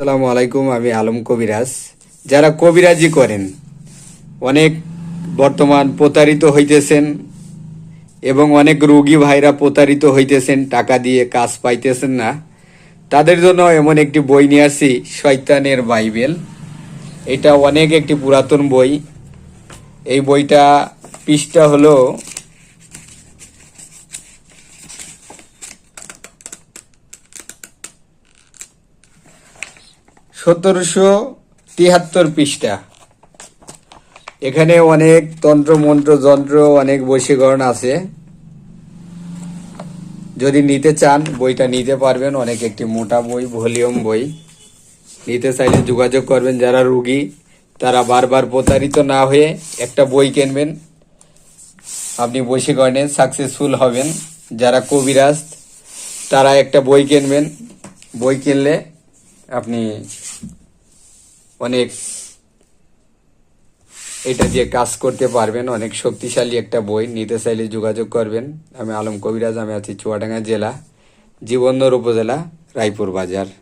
আসসালামু আলাইকুম, আমি আলম কবিরাজ। যারা কবিরাজি করেন, অনেক বর্তমান প্রতারিত হইতেছেন এবং অনেক রোগী ভাইরা প্রতারিত হইতেছেন, টাকা দিয়ে কাজ পাইতেছেন না, তাদের জন্য এমন একটি বই নিয়ে আসি শয়তানের বাইবেল। এটা অনেক একটি পুরাতন বই। এই বইটা পৃষ্ঠা হলো সতেরোশো তিয়াত্তর পৃষ্ঠা। এখানে অনেক তন্ত্র, মন্ত্র, যন্ত্র, অনেক বশীকরণ আছে। যদি নিতে চান, বইটা নিতে পারবেন। অনেক একটি মোটা বই, ভলিউম বই। নিতে চাইলে যোগাযোগ করবেন যারা রুগী, তারা বারবার প্রতারিত না হয়ে একটা বই কিনবেন। আপনি বশীকরণে সাকসেসফুল হবেন। যারা কবিরাজ, তারা একটা বই কিনবেন। বই কিনলে আপনি অনেক এটা দিয়ে কাজ করতে পারবেন, অনেক শক্তিশালী একটা বই, নিতে চাইলে যোগাযোগ করবেন। আমি আলম কবিরাজ, আমি আছি চুয়াডাঙ্গা জেলা, জীবন্দর উপজেলা, রায়পুর বাজার।